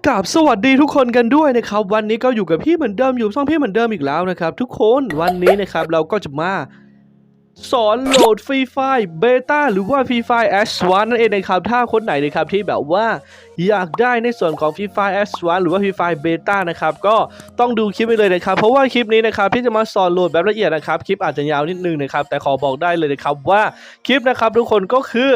ก็กราบสวัสดีทุกคนกันด้วยนะครับวันนี้ก็อยู่กับพี่เหมือนเดิมอยู่ช่องพี่เหมือนเดิมอีกแล้วนะครับทุกคนวันนี้นะครับเราก็จะมาสอนโหลดฟรีไฟเบต้าหรือว่าฟรีไฟแอสวานนั่นเองนะครับถ้าคนไหนนะครับที่แบบว่าอยากได้ในส่วนของฟรีไฟแอสวานหรือว่าฟรีไฟเบต้านะครับก็ต้องดูคลิปไปเลยนะครับเพราะว่าคลิปนี้นะครับพี่จะมาสอนโหลดแบบละเอียดนะครับคลิปอาจจะยาวนิดนึงนะครับแต่ขอบอกได้เลยนะครับว่าคลิปนะครับทุกคนก็คือ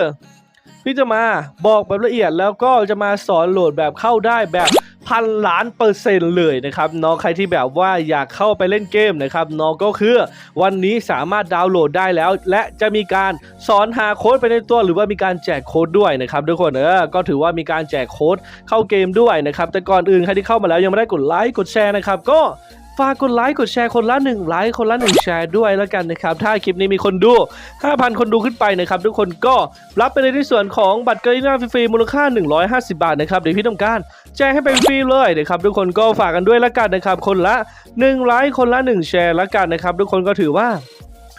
พี่จะมาบอกแบบละเอียดแล้วก็จะมาสอนโหลดแบบเข้าได้แบบพันล้านเปอร์เซ็นต์เลยนะครับน้องใครที่แบบว่าอยากเข้าไปเล่นเกมนะครับน้องก็คือวันนี้สามารถดาวน์โหลดได้แล้ว และจะมีการสอนหาโค้ดไปในตัวหรือว่ามีการแจกโค้ดด้วยนะครับทุกคนเออก็ถือว่ามีการแจกโค้ดเข้าเกมด้วยนะครับแต่ก่อนอื่นใครที่เข้ามาแล้วยังไม่ได้กดไลค์กดแชร์นะครับก็ ฝากกดไลค์กดแชร์คนละหนึ่งไลค์คนละหนึ่งแชร์ด้วยแล้วกันนะครับ ถ้าคลิปนี้มีคนดู 5,000 คนดูขึ้นไปนะครับ ทุกคนก็รับไปเลยในส่วนของบัตรกรีน่าฟรีมูลค่า 150 บาทนะครับเดี๋ยวพี่ต้องการแจ้งให้เป็นฟรีเลยนะครับทุกคนก็ฝากกันด้วยแล้วกันนะครับ คนละ1ไลค์คนละ1แชร์แล้วกันนะครับ ทุกคนก็ถือว่า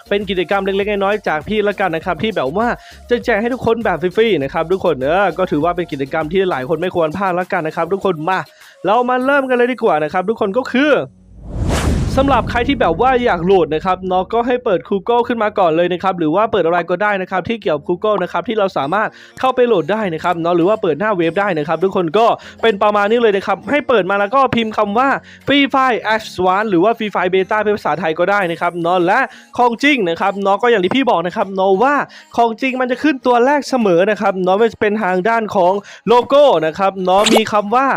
เป็นกิจกรรมเล็กๆน้อยๆจากพี่ละกันนะครับ ที่แบบว่าจะแจกให้ทุกคนแบบฟรีๆนะครับทุกคนเออก็ถือว่าเป็นกิจกรรมที่หลายคนไม่ควรพลาดละกันนะครับ ทุกคนมา เรามาเริ่มกันเลยดีกว่านะครับ ทุกคนก็คือ สำหรับใครที่แบบว่าอยากโหลดนะครับเนาะก็ให้เปิด Google ขึ้นมาก่อนเลยนะครับหรือว่าเปิดอะไรก็ได้นะครับที่เกี่ยวกับ Google นะครับที่เราสามารถเข้าไปโหลดได้นะครับเนาะหรือว่าเปิดหน้าเว็บได้นะครับทุกคนก็เป็นประมาณนี้เลยนะครับให้เปิดมาแล้วก็พิมพ์คำว่า Free Fire Advance หรือว่า Free Fire Beta เป็นภาษาไทยก็ได้นะครับเนาะและของจริงนะครับเนาะก็อย่างที่พี่บอกนะครับเนาะว่าของจริงมันจะขึ้นตัวแรกเสมอนะครับเนาะไม่จะเป็นทางด้านของโลโก้นะครับเนาะมีคำว่า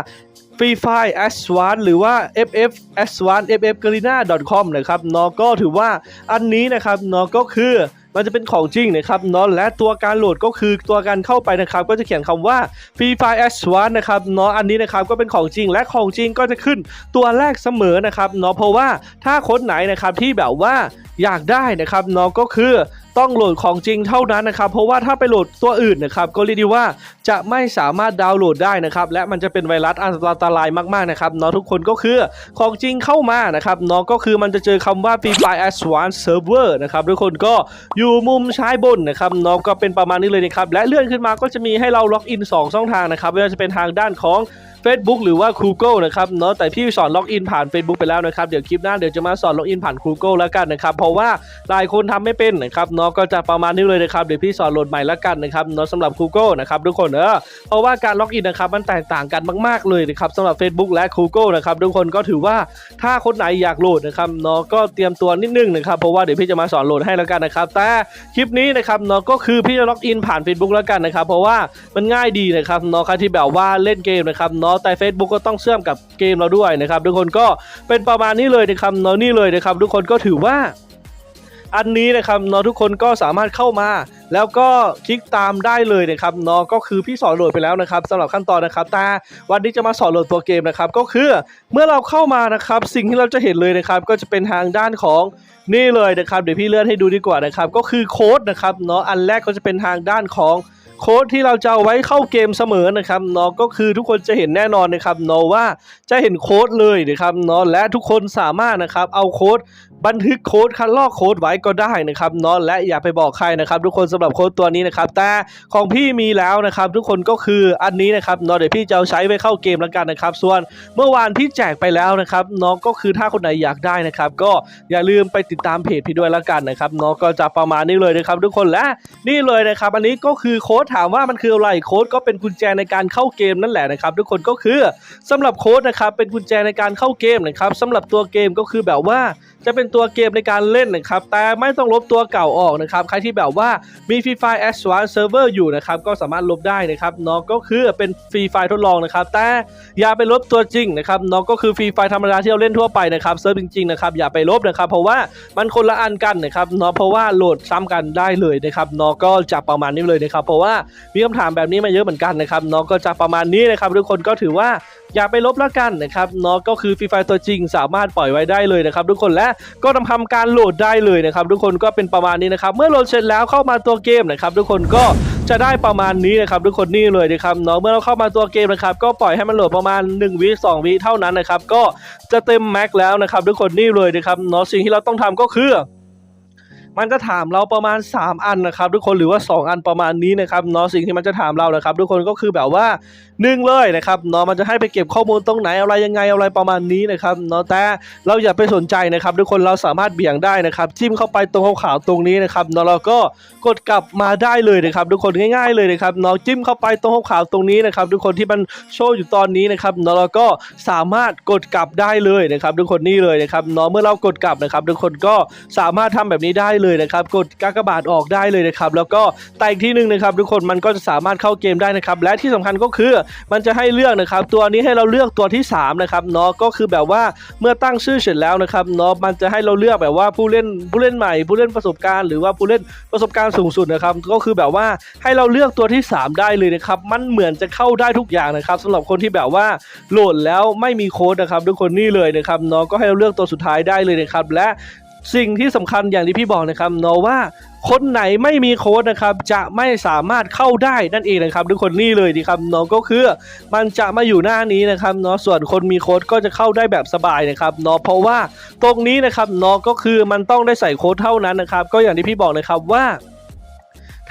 Free Fire a s w a n หรือว่า FF a s w a n ffgarena.com นะครับเนาะก็ถือว่าอันนี้นะครับเนาะก็คือมันจะเป็นของจริงนะครับเนาะและตัวการโหลดก็คือตัวการเข้าไปนะครับ ก็จะเขียนคำว่า Free Fire a s w a n นะครับเนาะอันนี้นะครับก็เป็นของจริงและของจริงก็จะขึ้นตัวแรกเสมอนะครับเนาะเพราะว่าถ้าคนไหนนะครับที่แบบว่าอยากได้นะครับเนาะก็คือ ต้องโหลดของจริงเท่านั้นนะครับ เพราะว่าถ้าไปโหลดตัวอื่นนะครับก็เรียกได้ว่าจะไม่สามารถดาวน์โหลดได้นะครับ และมันจะเป็นไวรัสอันตรายมากๆนะครับเนาะทุกคนก็คือของจริงเข้ามานะครับเนาะก็คือมันจะเจอคำว่า Free Fire Advanced Server นะครับทุกคนก็อยู่มุมซ้ายบนนะครับเนาะก็เป็นประมาณนี้เลยนะครับและเลื่อนขึ้นมาก็จะมีให้เราล็อกอิน 2 ช่องทางนะครับไม่ว่าจะเป็นทางด้านของ Facebook หรือว่า Google นะครับเนาะแต่พี่สอนล็อกอินผ่าน Facebook ไปแล้วนะครับ เดี๋ยวคลิปหน้าเดี๋ยวจะมาสอนล็อกอินผ่าน Google แล้วกันนะครับ เพราะว่าหลายคนทำไม่เป็นนะครับเนาะก็จะประมาณนี้เลยนะครับเดี๋ยวพี่สอนโหลดใหม่แล้วกันนะครับเนาะสำหรับ Google นะครับทุกคนเออเพราะว่าการล็อกอินนะครับมันแตกต่างกันมากๆเลยนะครับสำหรับ Facebook และ Google นะครับทุกคนก็ถือว่าถ้าคนไหนอยากโหลดนะครับเนาะก็เตรียมตัวนิดนึงนะครับเพราะว่าเดี๋ยวพี่จะมาสอนโหลดให้แล้วกันนะครับแต่คลิปนี้นะครับเนาะก็คือพี่จะล็อกอินผ่าน Facebook แล้วกันนะครับเพราะว่ามันง่ายดีนะครับเนาะใครที่แบบว่าเล่นเกมนะครับเนาะแต่ Facebook ก็ต้องเชื่อมกับเกมเราด้วยนะครับทุกคนก็เป็นประมาณนี้เลยนะครับเนาะนี่เลยนะครับทุกคนก็ถือว่า อันนี้นะครับเนาะทุกคนก็สามารถเข้ามาแล้วก็คลิกตามได้เลยนะครับเนาะก็คือพี่สอนโหลดไปแล้วนะครับสำหรับขั้นตอนนะครับแต่วันนี้จะมาสอนโหลดตัวเกมนะครับก็คือเมื่อเราเข้ามานะครับสิ่งที่เราจะเห็นเลยนะครับก็จะเป็นทางด้านของนี่เลยนะครับเดี๋ยวพี่เลื่อนให้ดูดีกว่านะครับก็คือโค้ดนะครับเนาะอันแรกก็จะเป็นทางด้านของ โค้ดที่เราจะเอาไว้เข้าเกมเสมอนะครับเนาะก็คือทุกคนจะเห็นแน่นอนนะครับเนาะว่าจะเห็นโค้ดเลยนะครับเนาะและทุกคนสามารถนะครับเอาโค้ดบันทึกโค้ดคัดลอกโค้ดไว้ก็ได้นะครับเนาะและอย่าไปบอกใครนะครับทุกคนสำหรับโค้ดตัวนี้นะครับแต่ของพี่มีแล้วนะครับทุกคนก็คืออันนี้นะครับเนาะเดี๋ยวพี่จะเอาใช้ไว้เข้าเกมแล้วกันนะครับ ส่วนเมื่อวานพี่แจกไปแล้วนะครับเนาะก็คือถ้าคนไหนอยากได้นะครับก็อย่าลืมไปติดตามเพจพี่ด้วยแล้วกันนะครับเนาะก็จะประมาณนี้เลยนะครับทุกคนและนี่เลยนะครับ อันนี้ก็คือโค้ดถามว่ามันคืออะไรโค้ดก็เป็นกุญแจในการเข้าเกมนั่นแหละนะครับทุกคนก็คือสำหรับโค้ดนะครับเป็นกุญแจในการเข้าเกมนะครับสำหรับตัวเกมก็คือแบบว่าจะเป็นตัวเกมในการเล่นนะครับแต่ไม่ต้องลบตัวเก่าออกนะครับใครที่แบบว่ามี Free Fire Advanced Server อยู่นะครับก็สามารถลบได้นะครับเนาะก็คือเป็นฟรีไฟล์ทดลองนะครับแต่อย่าไปลบตัวจริงนะครับเนาะก็คือฟรีไฟล์ธรรมดาที่เราเล่นทั่วไปนะครับเซิร์ฟจริงๆนะครับอย่าไปลบนะครับเพราะว่ามันคนละอันกันนะครับเนาะเพราะว่าโหลดซ้ำกันได้เลยนะครับเนาะก็จะประมาณนี้เลยนะครับเพราะว่ามีคำถามแบบนี้มาเยอะเหมือนกันนะครับเนาะก็จะประมาณนี้นะครับทุกคนก็ถือว่าอย่าไปลบแล้วกันนะครับเนาะก็คือฟรีไฟตัวจริงสามารถปล่อยไว้ได้เลยนะครับทุกคนและก็ทำการโหลดได้เลยนะครับทุกคนก็เป็นประมาณนี้นะครับเมื่อโหลดเสร็จแล้วเข้ามาตัวเกมนะครับทุกคนก็จะได้ประมาณนี้นะครับทุกคนนี่เลยนะครับเนาะเมื่อเราเข้ามาตัวเกมนะครับก็ปล่อยให้มันโหลดประมาณ1วิ2วิเท่านั้นนะครับก็จะเต็มแม็กแล้วนะครับทุกคนนี่เลยนะครับเนาะสิ่งที่เราต้องทำก็คือ มันจะถามเราประมาณ 3 อันนะครับทุกคนหรือว่า 2 อันประมาณนี้นะครับเนาะสิ่งที่มันจะถามเรานะครับ ทุกคนก็คือแบบว่าหนึ่งเลยนะครับเนาะมันจะให้ไปเก็บข้อมูลตรงไหนอะไรยังไงอะไรประมาณนี้นะครับเนาะแต่เราอย่าไปสนใจนะครับ ทุกคนเราสามารถเบี่ยงได้นะครับจิ้มเข้าไปตรงขาวๆตรงนี้นะครับเนาะเราก็กดกลับมาได้เลยนะครับ ทุกคนง่ายๆเลยนะครับเนาะจิ้มเข้าไปตรงขาวๆตรงนี้นะครับ ทุกคนที่มันโชว์อยู่ตอนนี้นะครับเนาะเราก็สามารถกดกลับได้เลยนะครับ ทุกคนนี่เลยนะครับเนาะเมื่อเรากดกลับนะครับ ทุกคนก็สามารถทำแบบนี้ได้เลยนะครับกดกากบาทออกได้เลยนะครับแล้วก็แต่อีกที่หนึ่งนะครับทุกคนมันก็จะสามารถเข้าเกมได้นะครับและที่สำคัญก็คือมันจะให้เลือกนะครับตัวนี้ให้เราเลือกตัวที่สามนะครับเนาะก็คือแบบว่าเมื่อตั้งชื่อเสร็จแล้วนะครับเนาะมันจะให้เราเลือกแบบว่าผู้เล่นผู้เล่นใหม่ ผู้เล่นประสบการณ์หรือว่าผู้เล่นประสบการณ์สูงสุดนะครับก็คือแบบว่าให้เราเลือกตัวที่ 3 ได้เลยนะครับมันเหมือนจะเข้าได้ทุกอย่างนะครับสำหรับคนที่แบบว่าโหลดแล้วไม่มีโค้ดนะครับทุกคนนี่เลยนะครับเนาะก็ให้เราเลือกตัวสุดท้ายได้เลยนะครับและ สิ่งที่สำคัญอย่างที่พี่บอกนะครับเนาะว่าคนไหนไม่มีโค้ดนะครับ จะไม่สามารถเข้าได้นั่นเองนะครับ ทุกคนนี่เลยดีครับเนาะก็คือ มันจะมาอยู่หน้านี้นะครับเนาะส่วนคนมีโค้ดก็จะเข้าได้แบบสบายนะครับเนาะเพราะว่าตรงนี้นะครับเนาะก็คือมันต้องได้ใส่โค้ดเท่านั้นนะครับ ก็อย่างที่พี่บอกนะครับว่า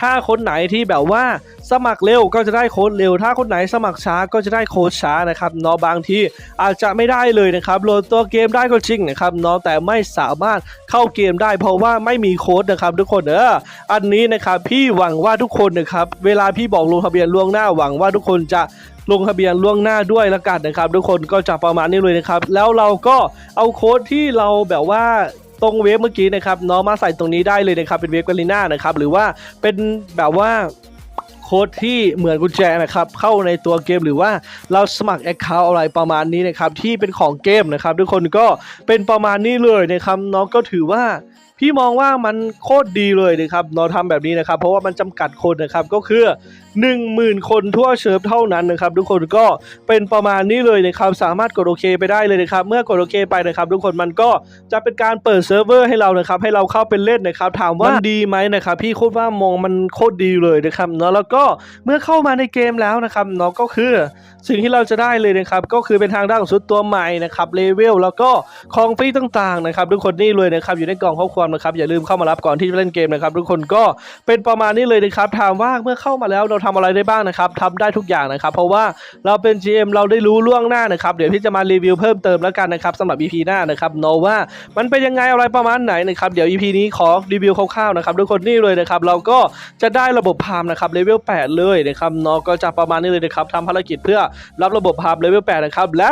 ถ้าคนไหนที่แบบว่าสมัครเร็วก็จะได้โค้ดเร็ว ถ้าคนไหนสมัครช้าก็จะได้โค้ดช้านะครับเนาะบางทีอาจจะไม่ได้เลยนะครับโหลดตัวเกมได้ก็จริงนะครับเนาะแต่ไม่สามารถเข้าเกมได้เพราะว่าไม่มีโค้ดนะครับทุกคนเอออันนี้นะครับพี่หวังว่าทุกคนนะครับเวลาพี่บอกลงทะเบียนล่วงหน้าหวังว่าทุกคนจะลงทะเบียนล่วงหน้าด้วยละกันนะครับ ทุกคนก็จะประมาณนี้เลยนะครับ แล้วเราก็เอาโค้ดที่เราแบบว่า ตรงเวฟเมื่อกี้นะครับน้องมาใส่ตรงนี้ได้เลยนะครับเป็นเวฟกาลิน่านะครับหรือว่าเป็นแบบว่า โค้ดที่เหมือนกุญแจนะครับเข้าในตัวเกมหรือว่าเราสมัคร Account อะไรประมาณนี้นะครับที่เป็นของเกมนะครับทุกคนก็เป็นประมาณนี้เลยนะครับเนาะก็ถือว่าพี่มองว่ามันโคตรดีเลยนะครับเราทำแบบนี้นะครับ เพราะว่ามันจำกัดคนนะครับก็คือ 10,000 คนทั่วเชิร์ฟเท่านั้นนะครับ ทุกคนก็เป็นประมาณนี้เลยนะครับสามารถกดโอเคไปได้เลยนะครับ เมื่อกดโอเคไปนะครับ ทุกคนมันก็จะเป็นการเปิดเซิร์ฟเวอร์ให้เรานะครับ ให้เราเข้าไปเล่นนะครับ ถามว่ามันดีไหมนะครับ พี่โคตรว่ามองมันโคตรดีเลยนะครับเนาะแล้วก็เมื่อเข้ามาในเกมแล้วนะครับเนาะก็คือสิ่งที่เราจะได้เลยนะครับก็คือเป็นทางด้านของชุดตัวใหม่นะครับเลเวลแล้วก็ของฟรีต่างๆนะครับทุกคนนี่เลยนะครับอยู่ในกล่องข้อความนะครับอย่าลืมเข้ามารับก่อนที่จะเล่นเกมนะครับทุกคนก็เป็นประมาณนี้เลยนะครับถามว่าเมื่อเข้ามาแล้วเราทำอะไรได้บ้างนะครับทำได้ทุกอย่างนะครับ เพราะว่าเราเป็น GM เราได้รู้ล่วงหน้านะครับเดี๋ยวพี่จะมารีวิวเพิ่มเติมแล้วกันนะครับสำหรับ EP หน้านะครับโนว่ามันเป็นยังไงอะไรประมาณไหนนะครับเดี๋ยว EP นี้ขอรีวิวคร่าวๆนะครับทุกคนนี่เลยนะครับเราก็จะได้ระบบพามนะครับเลเวล8 เลยนะครับเนาะก็จะประมาณนี้เลยนะครับทำภารกิจเพื่อรับระบบพามเลเวล8นะครับ และ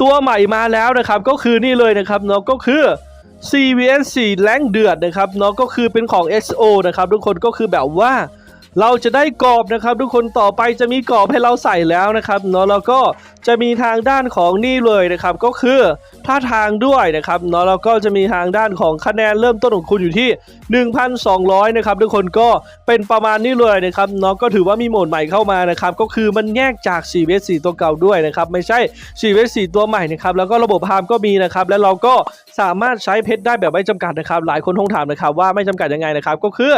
ตัวใหม่มาแล้วนะครับก็คือนี่เลยนะครับเนาะก็คือ CVN 4 แรงเดือดนะครับเนาะก็คือเป็นของ SO นะครับทุกคนก็คือแบบว่า เราจะได้กรอบนะครับ ทุกคนต่อไปจะมีกรอบให้เราใส่แล้วนะครับเนาะแล้วก็จะมีทางด้านของนี่เลยนะครับ ก็คือท่าทางด้วยนะครับเนาะแล้วก็จะมีทางด้านของคะแนนเริ่มต้นของคุณอยู่ที่ 1,200 นะครับ ทุกคนก็เป็นประมาณนี้เลยนะครับเนาะก็ถือว่ามีโหมดใหม่เข้ามานะครับ ก็คือมันแยกจาก4 v 4ตัวเก่าด้วยนะครับ ไม่ใช่4 v 4ตัวใหม่นะครับ แล้วก็ระบบพามก็มีนะครับ แล้วเราก็สามารถใช้เพชรได้แบบไม่จำกัดนะครับ หลายคนคงถามนะครับว่าไม่จำกัดยังไงนะครับ ก็คือ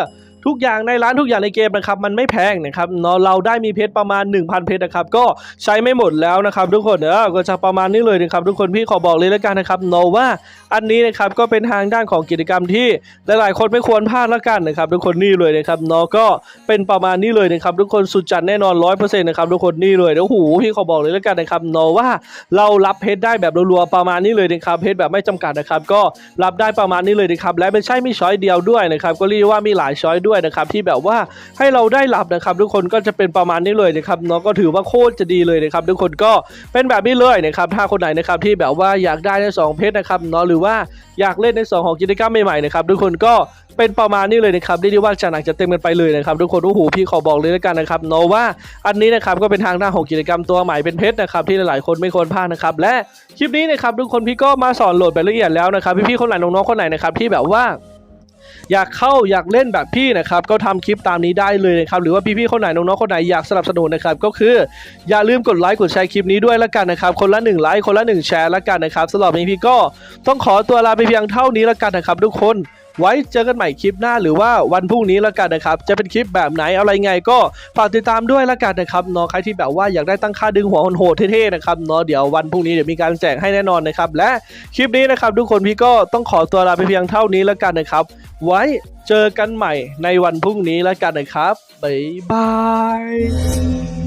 ทุกอย่างในร้านทุกอย่างในเกมนะครับมันไม่แพงนะครับเนาะเราได้มีเพชรประมาณ 1,000 เพชรนะครับก็ใช้ไม่หมดแล้วนะครับ ทุกคนเออก็จะประมาณนี้เลยนะครับทุกคนพี่ขอบอกเลยแล้วกันนะครับเนาะว่าอันนี้นะครับก็เป็นทางด้านของกิจกรรมที่หลายๆ คนไม่ควรพลาดแล้วกันนะครับ ทุกคนนี่เลยนะครับเนาะก็เป็นประมาณนี้เลยนะครับทุกคนสุดจัดแน่นอนร้อยเปอร์เซ็นต์นะครับทุกคนนี่เลยโอ้โหพี่ขอบอกเลยแล้วกันนะครับเนาะว่าเรารับเพชรได้แบบรัวๆประมาณนี้เลยนะครับเพชรแบบไม่จำกัดนะครับก็รับได้ประมาณนี้เลยนะครับและไม่ใช่มีช้อยเดียวด้วยนะครับก็เรียกว่ามีหลายช้อยด้วยนะครับที่แบบว่าให้เราได้รับนะครับ ทุกคนก็จะเป็นประมาณนี้เลยนะครับเนาะก็ถือว่าโคตรจะดีเลยนะครับ ทุกคนก็เป็นแบบนี้เลยนะครับถ้าคนไหนนะครับที่แบบว่าอยากได้ในสองเพชรนะครับเนาะหรือว่าอยากเล่นในสองของกิจกรรมใหม่ๆนะครับทุกคนก็เป็นประมาณนี้เลยนะครับเรียกได้ว่าจะหนักจะเต็มกันไปเลยนะครับทุกคนโอ้โหพี่ขอบอกเลยแล้วกันนะครับเนาะว่าอันนี้นะครับก็เป็นทางหน้าของกิจกรรมตัวใหม่เป็นเพชรนะครับที่หลายๆคนไม่ควรพลาดนะครับและคลิปนี้นะครับทุกคนพี่ก็มาสอนโหลดแบบละเอียดแล้วนะครับพี่ๆคนไหนน้องๆคนไหนนะครับที่แบบว่า อยากเข้าอยากเล่นแบบพี่นะครับก็ทำคลิปตามนี้ได้เลยนะครับหรือว่าพี่ๆคนไหนน้องๆคนไหนอยากสนับสนุนนะครับก็คืออย่าลืมกดไลค์กดแชร์คลิปนี้ด้วยละกันนะครับคนละ1ไลค์คนละ1แชร์ละกันนะครับสำหรับนี้พี่ก็ต้องขอตัวลาไปเพียงเท่านี้ละกันนะครับทุกคน ไว้เจอกันใหม่คลิปหน้าหรือว่าวันพรุ่งนี้แล้วกันนะครับ จะเป็นคลิปแบบไหนอะไรไงก็ฝากติดตามด้วยแล้วกันนะครับเนาะใครที่แบบว่าอยากได้ตั้งค่าดึงหัวโหดเท่ๆนะครับเนาะเดี๋ยววันพรุ่งนี้เดี๋ยวมีการแจกให้แน่นอนนะครับและคลิปนี้นะครับทุกคนพี่ก็ต้องขอตัวลาไปเพียงเท่านี้แล้วกันนะครับ ไว้เจอกันใหม่ในวันพรุ่งนี้แล้วกันนะครับบ๊ายบาย